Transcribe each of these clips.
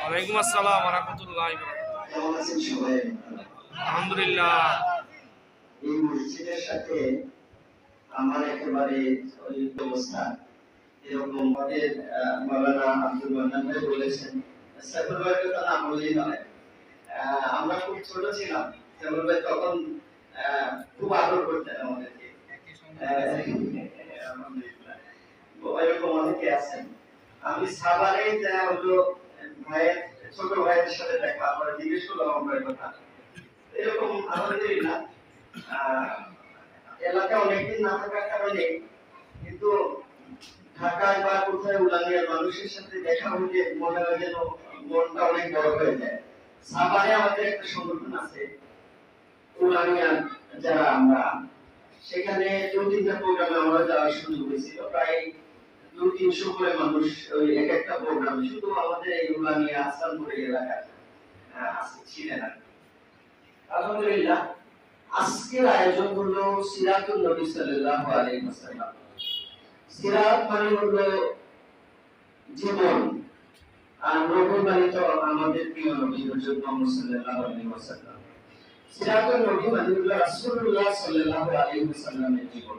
ওয়ালাইকুম আমার খুব ছোট ছিলাম। সাইফুল ভাই তখন খুব আদর করতেন আমাদেরকে। আলহামদুলিল্লাহ। এরকম অনেকে আছেন। আমি সাভারে যা হলো ভাইয়ের ছোট ভাইয়ের সাথে দেখা আমরা জিজ্ঞেস করলাম আমার কথা। এরকম আলহামদুলিল্লাহ আহ, এলাকা অনেকদিন না থাকার কারণে কিন্তু ঢাকায় বা কোথায় উলানিয়ার মানুষের সাথে দেখা হলে মনে হয় যেন মনটা অনেক বড় হয়ে যায়। সাভারে আমাদের একটা সংগঠন আছে উলানিয়ার যারা আমরা সেখানে দু তিনটা প্রোগ্রামে আমরা যাওয়ার সুযোগ হয়েছিল। প্রায় তিনশো করে মানুষ, ওই এক একটা প্রোগ্রামে শুধু আমাদের এই উলানিয়া আসানপুর এলাকায় ছিলেন আলহামদুলিল্লাহ, আজকের আয়োজন হলো সিরাতুল নবী সাল্লাল্লাহু আলাইহি ওয়াসাল্লাম। সিরাত মানে হলো জীবন, আর নবী মানে তো আমাদের প্রিয় নবী হযরত মুহাম্মদ সাল্লাল্লাহু আলাইহি ওয়াসাল্লাম। সিরাতুল নবী মানে হলো রাসূলুল্লাহ সাল্লাল্লাহু আলাইহি ওয়াসাল্লামের জীবন।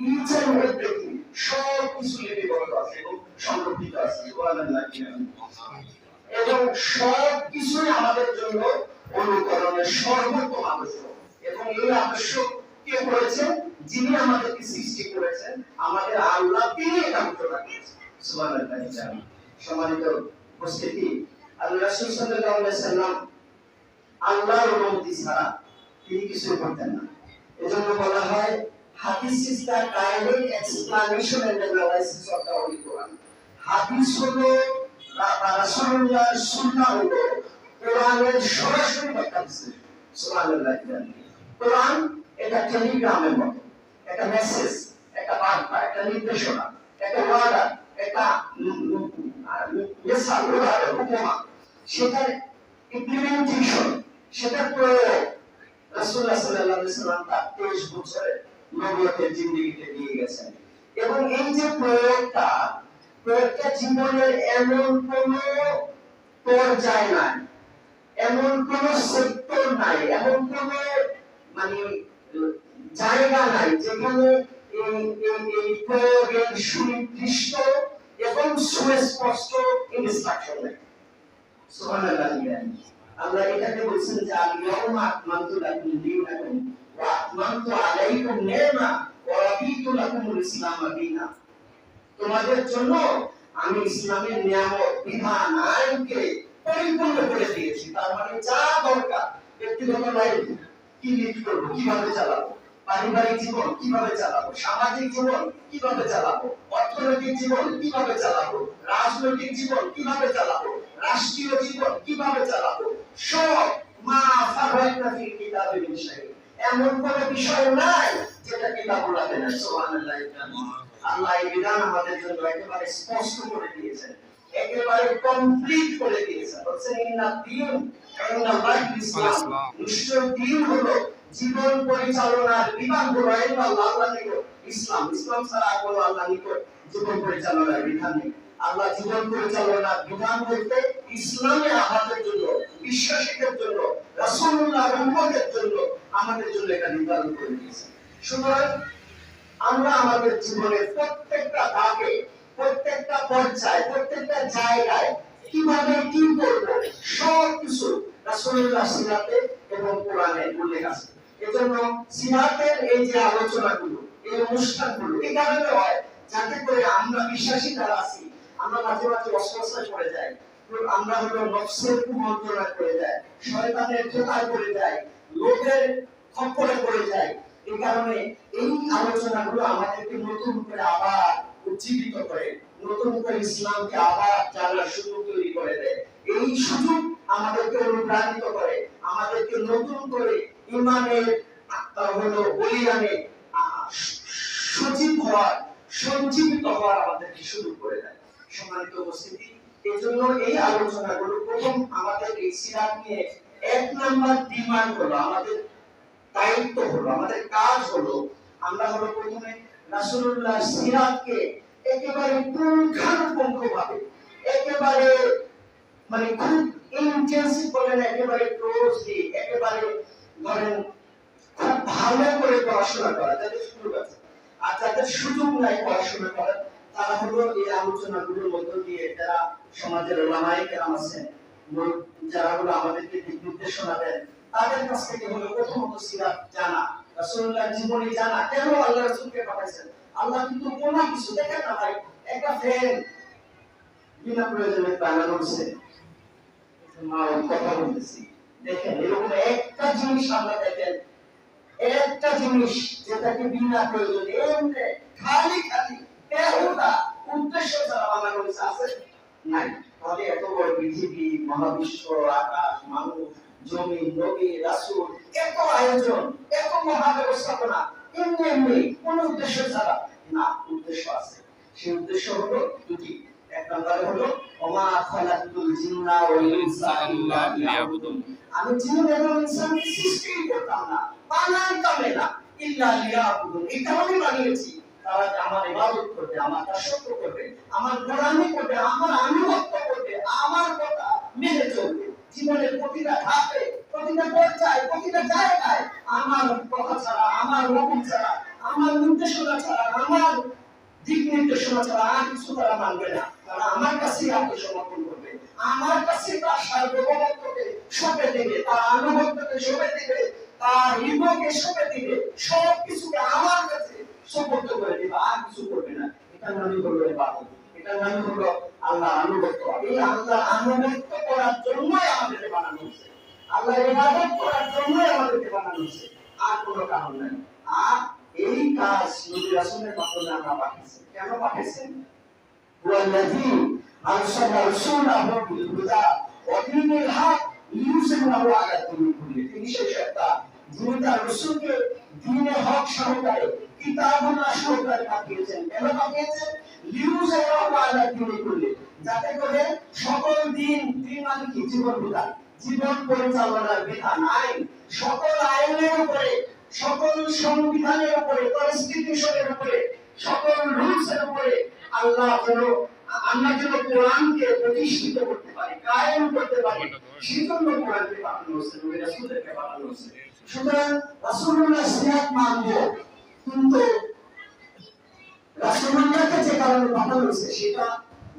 ইচ এন্ড এভরিথিং সব কিছু লিপিবদ্ধ আছে এবং সংরক্ষিত আছে। এবং সব কিছুই আমাদের জন্য অনুকরণের সর্বোত্তম আদর্শ। এবং এই আদর্শ কে করেছেন যিনি আমাদেরকে সৃষ্টি করেছেন, আমাদের আল্লাহ তিনি আদর্শ রাখিয়েছেন সুবহানাল্লাহ সম্মানিত উপস্থিতি, আল্লাহ সাল্লাল্লাহু আলাইহি সাল্লাম আল্লাহর অনুমতি ছাড়া তিনি কিছু করতেন না। এজন্য বলা হয় হাদিস is the direct explanation and analysis of the holy Quran হাদিস হলো রাসূলুল্লাহর সুন্নাহ হলো কোরআনের সরাসরি বিশ্লেষণ সুবহানাল্লাহ কোরআন এটা টেলিগ্রামের মতো। একটা মেসেজ একটা বার্তা, একটা নির্দেশনা, একটা ওয়ার্ডার একটা মেসাল উদাহরণ উপমা। সেটার ইমপ্লিমেন্টেশন সেটার প্রয়োগ রাসূলুল্লাহ সাল্লাল্লাহু আলাইহি সাল্লাম তার 23 বছরের নবুয়তের জিন্দেগিতে দিয়ে গেছেন। এবং এই যে প্রয়োগটা প্রয়োগটা জীবনের এমন কোন পর্যায় নাই, এমন কোন সেক্টর নাই, এমন কোন মানে জায়গা নাই যেখানে এই প্রয়োগের সুনির্দিষ্ট এবং সুস্পষ্ট ইনস্ট্রাকশন নেই। আমরা এটাকে বলছেন যে আল-ইয়াউমা আকমালতু লাকুম তোমাদের জন্য আমি ইসলামের নিয়ামত বিধান আইনকে পরিপূর্ণ করে দিয়েছি। তার মানে যা দরকার, ব্যক্তিগত লাইফ কি লিড করব, কীভাবে চালাবো? পারিবারিক জীবন কীভাবে চালাবো? সামাজিক জীবন কীভাবে চালাবো? অর্থনৈতিক জীবন কীভাবে চালাবো? রাজনৈতিক জীবন কীভাবে চালাবো? রাষ্ট্রীয় জীবন কীভাবে চালাবো? সব মা ফারহাইনা ফিল কিতাবে মিন শাই এমন কোন বিষয় নাই যেটা কিতাবুল আগে না সুবহানাল্লাহ আল্লাহ এই বিধান আমাদের জন্য একেবারে স্পষ্ট করে দিয়েছেন একেবারে কমপ্লিট করে দিয়েছেন। বলছেন ইন্না দিন ইন্নাল্লাহি ইসলাম। নিশ্চয় দিন হলো জীবন পরিচালনার বিধান হলো আল্লাহ নিকট। ইসলাম ইসলাম ছাড়া কোনো আল্লাহ নিকট জীবন পরিচালনার বিধান নেই। আল্লাহ জীবন পরিচালনার বিধান বলতে ইসলামে আমাদের জন্য বিশ্বাসীদের জন্য, রাসূলুল্লাহ উম্মতের জন্য আমাদের জন্য এটা নির্ধারণ করে দিয়েছেন সুতরাং আমরা আমাদের জীবনের প্রত্যেকটা ধাপে, প্রত্যেকটা পর্যায়ে, প্রত্যেকটা জায়গায় কীভাবে কি করব সব কিছু রাসূলুল্লাহ সিরাতে এবং কোরআনে উল্লেখ আছে। এজন্য সিরাতের এই যে আলোচনাগুলো, এই অনুষ্ঠানগুলো, এই কারণে হয় যাতে করে আমরা বিশ্বাসী যারা আছি, আমরা মাঝে মাঝে অস্বস্থায় পড়ে যাই। আমরা হলো নফসের কুমন্ত্রণা করে যায় শয়তানের ধোকায় পড়ে যায় লোকের খপ্পরে পড়ে যায় এই কারণে এই আলোচনাগুলো আমাদেরকে নতুন করে আবার উজ্জীবিত করে নতুন করে ইসলামকে আবার জানার সুযোগ তৈরি করে দেয়। এই সুযোগ আমাদেরকে অনুপ্রাণিত করে আমাদেরকে নতুন করে ইমানের হলো বলিয়ানে আহ, সজীব হওয়ার সঞ্জীবিত হওয়ার আমাদেরকে শুরু করে দেয়। সম্মানিত উপস্থিতি এজন্য এই আলোচনাগুলো প্রথম আমাদের এই সিরাত নিয়ে এক নাম্বার ডিমান্ড হলো, আমাদের দায়িত্ব হলো, আমাদের কাজ হলো, আমরা হলো প্রথমে রাসূলুল্লাহ সিরাতকে একেবারে পুঙ্খানুপুঙ্খ ভাবে একেবারে মানে খুব ইন্টেন্সিভ বলেন, একেবারে ক্লোজলি একেবারে ধরেন খুব ভালো করে পড়াশোনা করা, যাদের সুযোগ আছে। আর যাদের সুযোগ নাই পড়াশোনা করার, তারা হলো এই আলোচনাগুলোর মধ্য দিয়ে যারা সমাজের ওলামায়ে কেরাম আছেন যারা হলো আমাদেরকে দিক নির্দেশনা দেন, তাদের কাছ থেকে হলো প্রথমত সিরাত জানা, রাসূলুল্লাহ জানা, কেন আল্লাহ রাসূলকে পাঠাইছেন? আল্লাহ কিন্তু কোনো কিছু না ভাই, একটা ফ্যান বিনা প্রয়োজনে কথা বলতেছি। দেখেন, এরকম একটা জিনিস আমরা দেখেন, একটা জিনিস যেটাকে বিনা প্রয়োজনে খালি খালি, বেহুদা উদ্দেশ্য ছাড়া বানানো আছে নাই তাহলে এত বড় পৃথিবী, মহাবিশ্ব, আকাশ, মানুষ, জমি রাসূল, এত আয়োজন, এত মহা ব্যবস্থাপনা এমনি এমনি, কোন উদ্দেশ্য ছাড়া। না, উদ্দেশ্য আছে। সেই উদ্দেশ্য হলো দুটি। এক হলো, ওমা খালাকুল জিন্না ওয়াল ইনসা ইল্লা লিয়াবুদুন। আমি জিন এবং ইনসানকে সৃষ্টি করতাম না। বানাইতাম না, ইল্লা লিয়াবুদুন। এটা আমি তারা আমার ইবাদত করবে, আমার করবে, আমার গোলামি করবে, আমার আনুগত্য করবে, আমার কথা মেনে চলবে। জীবনের প্রতিটা ধাপে, প্রতিটা পর্যায়ে, প্রতিটা জায়গায় আমার কথা ছাড়া, আমার ছাড়া, আমার নির্দেশনা ছাড়া, আমার দিক নির্দেশনা ছাড়া আর কিছু তারা মানবে না। তারা আমার কাছেই আত্মসমর্পণ করবে। আমার কাছে তার সার্বভৌমত্বকে সঁপে দেবে, তার আনুগত্যকে সঁপে দেবে, তার সঁপে সব কিছুকে আমার কাছে সুপর্দ করে দিবা আর কিছু করবে না। এটা নামই হলো ইবাদত এটার নাম হলো আল্লাহ আনুগত্য। এই আল্লাহ আনুগত্য করার জন্যই আমাদেরকে বানানো হয়েছে। আল্লাহ ইবাদত করার জন্যই আমাদেরকে বানানো হয়েছে। আর কোনো কারণ নাই। আর এই কাজ নবী রাসূলের মাধ্যমে আল্লাহ পাঠিয়েছেন কেন পাঠিয়েছেন? হুয়াল্লাযী আরসালা রাসূলাহু বিল হুদা ওয়া দীনিল হক লিইউসিরাহু আলা দীনিল কুল্লি তিনি সেই সত্তা। যিনি রাসূলকে দীনে হক সহকারে কিতাবুল্লাহ সহকারে পাঠিয়েছেন। কেন পাঠিয়েছেন? আল্লাহ আমরা যেন কোরআনকে প্রতিষ্ঠিত করতে পারি, কায়েম করতে পারি, সেজন্য কোরআনকে পাঠানো হয়েছে সুতরাং রাসূলুল্লাহ মানব কিন্তু রাসূলুল্লাহকে যে কারণে পাঠানো হয়েছে সেটা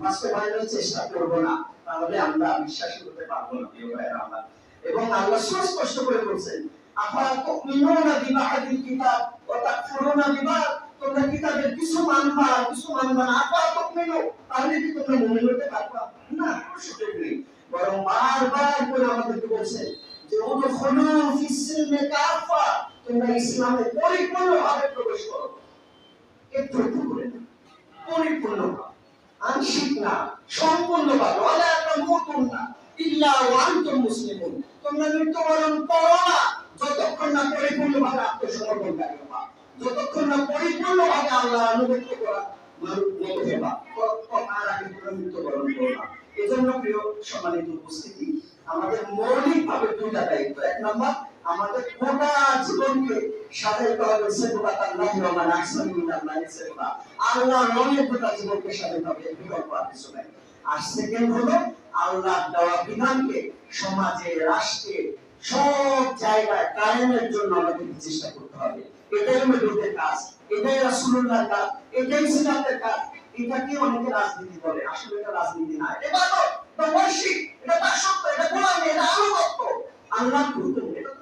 বাস্তবায়নের চেষ্টা করব না। তাহলে আমরা বিশ্বাসী হতে পারব না, প্রিয় ভাইয়েরা আমার। এবং আল্লাহ সুস্পষ্ট করে বলছেন আফারা তুমিনুনা বিবাহিল কিতাব ওয়া তাকফুরুনা বিবাদ তোমরা কিতাবের কিছু মানবা কিছু মানবা না। আফারা তুমিনু, তাহলে কি তোমরা মুমিন হতে পারবা? না সুযোগ নেই। বরং বারবার করে আমাদেরকে বলছেন, যে উদখুলু ফিস সিলমি কাফা তোমরা ইসলামে পরিপূর্ণভাবে প্রবেশ করো। একটু একটু করে পরিপূর্ণ আংশিক না ভাবে তামুতুন না। ইল্লা তোমরা মৃত্যুবরণ করো না। যতক্ষণ না পরিপূর্ণ ভাবে আত্মসমর্পণকারী যতক্ষণ না পরিপূর্ণ ভাবে আল্লাহ করা প্রিয় সম্মানিত আমাদের দুইটা দায়িত্ব। এক নম্বর, আমাদের গোটা আল্লাহ আল্লাহ আল্লাহ রাজনীতি বলে। আসলে রাজনীতি না এটা এটা worship, এটা দাসত্ব এটা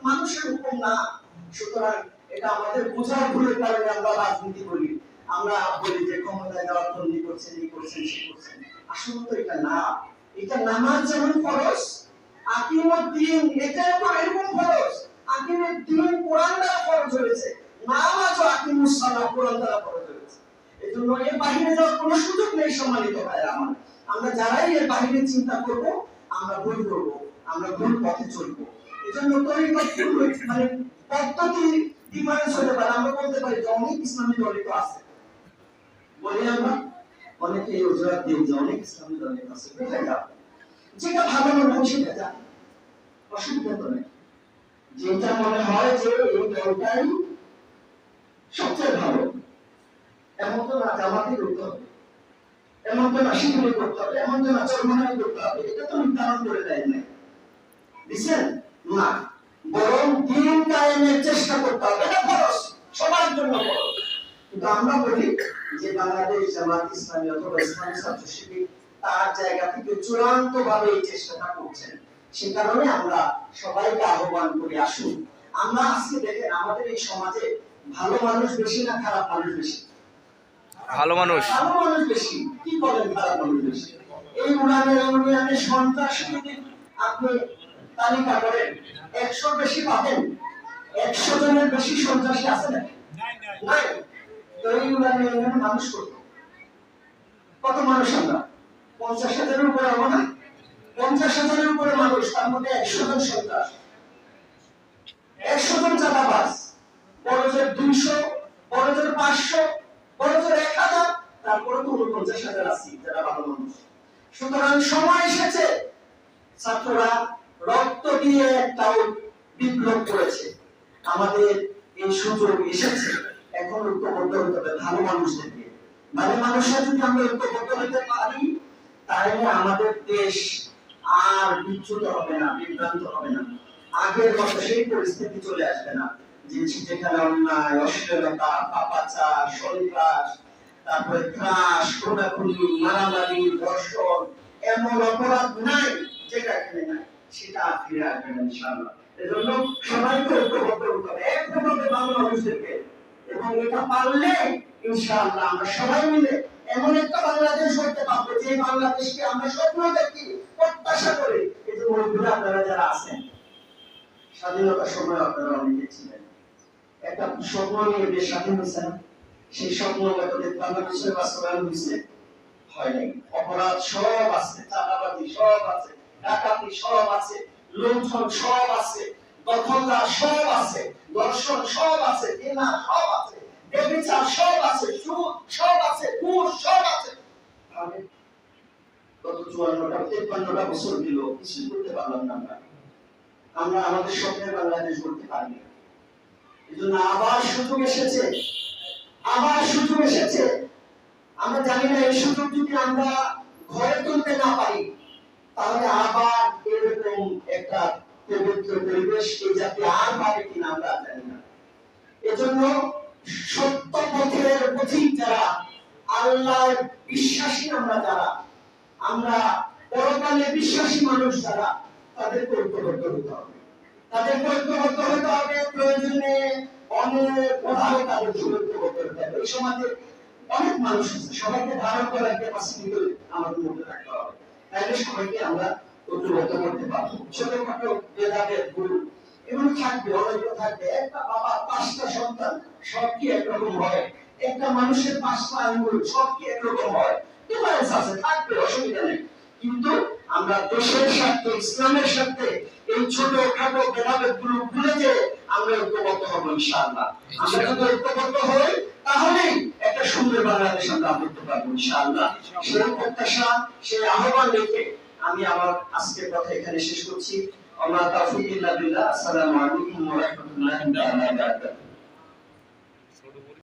মানুষের হুকুম না। সুতরাং এটা আমাদের বোঝার ভুলের কারণে আমরা রাজনীতি করি। আমরা বলি যে ক্ষমতায় যাওয়ার জন্য করছেন, এই করছেন, সে করছেন। আসলে তো এটা না। এটা নামাজ যেমন ফরজ আকিমুদ দিন এরকম দিন কোরআন দ্বারা ফরজ হয়েছে। আকিমুস সালাহ কোরআন দ্বারা ফরজ হয়েছে। এর বাহিরে যাওয়ার কোনো সুযোগ নেই সম্মানিত ভাইরা আমার। আমরা যারাই এর চিন্তা করব, আমরা ভুল করব, আমরা ভুল পথে চলবো। এজন্য তরিকত মানে পদ্ধতি ডিফারেন্স হতে পারে আমরা বলতে পারি যে অনেক ইসলামী তরিক আছে। বলি আমরা, অনেকে এই অজুহাত দিয়ে যে অনেক ইসলামী তরিক আছে যেটা ভালো মনে হয় সেটা যান অসুবিধা তো নেই। যেটা মনে হয় যে এই দলটাই সবচেয়ে ভালো। এমন তো না জামাতি করতে হবে। এমন তো না শিবিরে করতে হবে। এমন তো না চরমনাই করতে হবে। এটা তো নির্ধারণ করে দেয় না বুঝছেন না। বরং দিন কায়েমের চেষ্টা করতে হবে। এটা খরচ সবার জন্য খরচ কিন্তু আমরা বলি যে বাংলাদেশ জামাত ইসলামী অথবা ইসলামী ছাত্র শিবির তার জায়গা থেকে চূড়ান্ত ভাবে এই চেষ্টাটা করছেন সে কারণে আমরা সবাইকে আহ্বান করি আসুন আমরা আজকে দেখেন আমাদের এই সমাজে ভালো মানুষ বেশি না খারাপ মানুষ বেশি? ভালো মানুষ। ভালো মানুষ বেশি? কি বলেন খারাপ মানুষ বেশি? এই উড়ানের ইউনিয়নের সন্ত্রাসী আপনি তালিকা করেন একশো বেশি পাবেন একশো জনের বেশি সন্ত্রাসী আছে না নাই তো এই উড়ানের মানুষ কত কত মানুষ আমরা? পঞ্চাশ হাজারের উপরে হব না? পঞ্চাশ হাজারের উপরে মানুষ তার মধ্যে একশো জন সন্ত্রাস। একশো জন চাঁদাবাজ বড়জোর দুইশো বড়জোর পাঁচশো বড়জোর এক হাজার তারপরে তো উনপঞ্চাশ হাজার আছি যারা ভালো মানুষ। সুতরাং সময় এসেছে। ছাত্ররা রক্ত দিয়ে একটা বিপ্লব করেছে। আমাদের এই সুযোগ এসেছে। এখন ঐক্যবদ্ধ হতে হবে ভালো মানুষদেরকে। ভালো মানুষরা যদি আমরা ঐক্যবদ্ধ হতে পারি, তাহলে আমাদের দেশ আর বিচ্যুত হবে না, বিভ্রান্ত হবে না। আগের মতো সেই পরিস্থিতি চলে আসবে না। যে যেখানে অন্যায়, অশ্লীলতা, পাপাচার, সন্ত্রাস, তারপরে ত্রাস, খুনাখুনি, মারামারি, ধর্ষণ, এমন অপরাধ নাই যেটা এখানে নাই। সেটা ফিরে আসবে না, ইনশাআল্লাহ। এজন্য সবাইকে ঐক্যবদ্ধ হতে হবে বাংলা মানুষদেরকে। এবং এটা পারলে, ইনশাআল্লাহ, আমরা সবাই মিলে এমন একটা বাংলাদেশ যে বাংলাদেশকে আমরা স্বপ্ন দেখি প্রত্যাশা করি এই যে আপনারা যারা আছেন স্বাধীনতার সময় আপনারা অনেকে ছিলেন। একটা স্বপ্ন নিয়ে স্বাধীন সেই স্বপ্ন হয়তো বাংলাদেশের বাস্তবায়ন হয়েছে, হয় অপরাধ সব আছে, চাঁদাবাজি সব আছে। ডাকাতি সব আছে, লুণ্ঠন সব আছে, দখলদার সব আছে, দর্শন সব আছে কেনা সব আছে, বেবিচার সব আছে সুদ সব আছে ঘুষ সব আছে। গত চুয়ান্নটা, তেপ্পান্নটা বছর দিল, কিছু করতে পারলাম না আমরা। আমরা আমাদের স্বপ্নের বাংলাদেশ করতে পারি এই জন্য আবার সুযোগ এসেছে। আবার সুযোগ এসেছে। আমরা জানি না এই সুযোগ যদি আমরা ঘরে তুলতে না পারি তাহলে আবার এরকম একটা পবিত্র পরিবেশ, এই জাতি আর পাবে কিনা আমরা জানি না। এজন্য সত্য পথের পথিক যারা, আল্লাহর বিশ্বাসী আমরা যারা, আমরা পরকালে বিশ্বাসী মানুষ যারা তাদের ঐক্যবদ্ধ হতে হবে। তাদের ঐক্যবদ্ধ হতে হবে, প্রয়োজনে অনেক কোথাও তাদের ঐক্যবদ্ধ হতে হবে। এই সমাজে অনেক মানুষ আছে, সবাইকে ধারণ করার ক্যাপাসিটি আমাদের মধ্যে রাখতে হবে। তাহলে সবাইকে আমরা ঐক্যবদ্ধ করতে পারব। ছোটখাটো ভেদাভেদ ভুল, এগুলো থাকবে, অনৈক্য থাকবে। একটা বাবা, পাঁচটা সন্তান সব কি একরকম হয়। একটা মানুষের পাঁচটা আঙ্গুল সব কি একরকম হয়। ডিফারেন্স আছে, থাকবে, অসুবিধা নেই। কিন্তু আমরা দেশের স্বার্থে, ইসলামের স্বার্থে এই ছোট খাটো ভেদাভেদগুলো ভুলে যে আমরা ঐক্যবদ্ধ হব ইনশাআল্লাহ। আমরা যদি ঐক্যবদ্ধ হই, তাহলেই একটা সুন্দর বাংলাদেশ আমরা করতে পারব ইনশাআল্লাহ। সেই প্রত্যাশা, সেই আহ্বান রেখে আমি আমার আজকের কথা এখানে শেষ করছি। আমার তাফিক আসসালামু আলাইকুম ওয়া রাহমাতুল্লাহি ওয়া বারাকাতুহু।